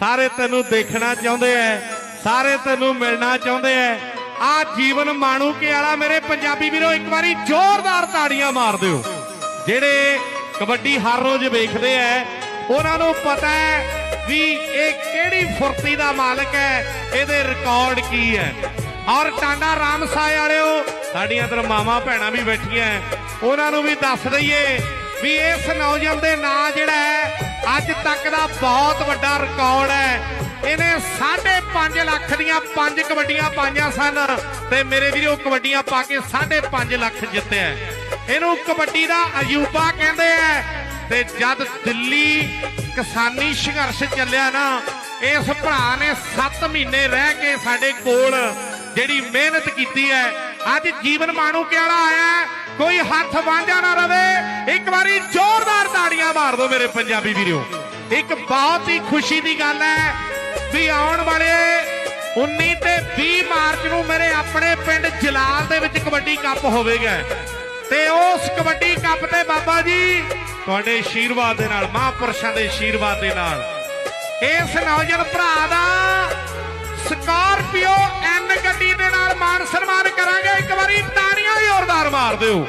ਸਾਰੇ ਤੈਨੂੰ ਦੇਖਣਾ ਚਾਹੁੰਦੇ ਐ, ਸਾਰੇ ਤੈਨੂੰ ਮਿਲਣਾ ਚਾਹੁੰਦੇ ਐ। ਆ ਜੀਵਨ ਮਾਣੂਕੇ ਵਾਲਾ ਮੇਰੇ ਪੰਜਾਬੀ ਵੀਰੋ, ਇੱਕ ਵਾਰੀ ਜ਼ੋਰਦਾਰ ਤਾੜੀਆਂ ਮਾਰ ਦਿਓ। ਜਿਹੜੇ ਕਬੱਡੀ ਹਰ ਰੋਜ਼ ਵੇਖਦੇ ਐ, ਉਹਨਾਂ ਨੂੰ ਪਤਾ ਹੈ ਵੀ ਇਹ ਕਿਹੜੀ ਫੁਰਤੀ ਦਾ ਮਾਲਕ ਹੈ ਇਹਦੇ ਰਿਕਾਰਡ ਕੀ ਹੈ ਔਰ ਟਾਂਡਾ ਰਾਮਸਾਏ ਵਾਲਿਓ, ਸਾਡੀਆਂ ਇਧਰ ਮਾਮਾ ਭੈਣਾਂ ਵੀ ਬੈਠੀਆਂ ਉਹਨਾਂ ਨੂੰ ਵੀ ਦੱਸ ਦਈਏ ਵੀ ਇਸ ਨੌਜਵਾਨ ਦੇ ਨਾਂ ਜਿਹੜਾ ਹੈ, ਅੱਜ ਤੱਕ ਦਾ ਬਹੁਤ ਵੱਡਾ ਰਿਕਾਰਡ ਹੈ। ਇਹਨੇ 5.5 ਲੱਖ ਦੀਆਂ ਪੰਜ ਕਬੱਡੀਆਂ ਪਾਈਆਂ ਸਨ ਤੇ ਮੇਰੇ ਵੀਰੋ, ਕਬੱਡੀਆਂ ਪਾ ਕੇ 5.5 ਲੱਖ ਜਿੱਤਿਆ ਇਹਨੂੰ ਕਬੱਡੀ ਦਾ ਅਜੂਬਾ ਕਹਿੰਦੇ ਆ। ਤੇ ਜਦ ਦਿੱਲੀ ਕਿਸਾਨੀ ਸੰਘਰਸ਼ ਚੱਲਿਆ ਨਾ, ਇਸ ਭਰਾ ਨੇ 7 ਮਹੀਨੇ ਰਹਿ ਕੇ ਸਾਡੇ ਕੋਲ ਜਿਹੜੀ ਮਿਹਨਤ ਕੀਤੀ ਹੈ, ਅੱਜ ਜੀਵਨ ਮਾਣੂ ਵਾਲਾ ਆਇਆ ਕੋਈ ਹੱਥ ਵਾਂਝਾ ਨਾ ਰਵੇ। ਇੱਕ ਵਾਰੀ ਜ਼ੋਰਦਾਰ ਤਾੜੀਆਂ ਮਾਰ ਦਿਓ ਮੇਰੇ ਪੰਜਾਬੀ ਵੀਰੋ। ਇੱਕ ਬਹੁਤ ਹੀ ਖੁਸ਼ੀ ਦੀ ਗੱਲ ਹੈ ਵੀ ਆਉਣ ਵਾਲੇ 19 ਤੇ 20 ਮਾਰਚ ਨੂੰ ਮੇਰੇ ਆਪਣੇ ਪਿੰਡ ਜਲਾਲ ਦੇ ਵਿੱਚ ਕਬੱਡੀ ਕੱਪ ਹੋਵੇਗਾ। ਤੇ ਉਸ ਕਬੱਡੀ ਕੱਪ ਤੇ ਬਾਬਾ ਜੀ, ਤੁਹਾਡੇ ਆਸ਼ੀਰਵਾਦ ਦੇ ਨਾਲ, ਮਹਾਂਪੁਰਸ਼ਾਂ ਦੇ ਆਸ਼ੀਰਵਾਦ ਦੇ ਨਾਲ, ਇਸ ਨੌਜਵਾਨ ਭਰਾ ਦਾ ਸਕਾਰਪੀਓ ਐਨ ਗੱਡੀ ਦੇ ਨਾਲ ਮਾਨ ਸਨਮਾਨ ਕਰਾਂਗੇ। ਇੱਕ ਵਾਰੀ ਤਾੜੀਆਂ ਜ਼ੋਰਦਾਰ ਮਾਰ ਦਿਓ।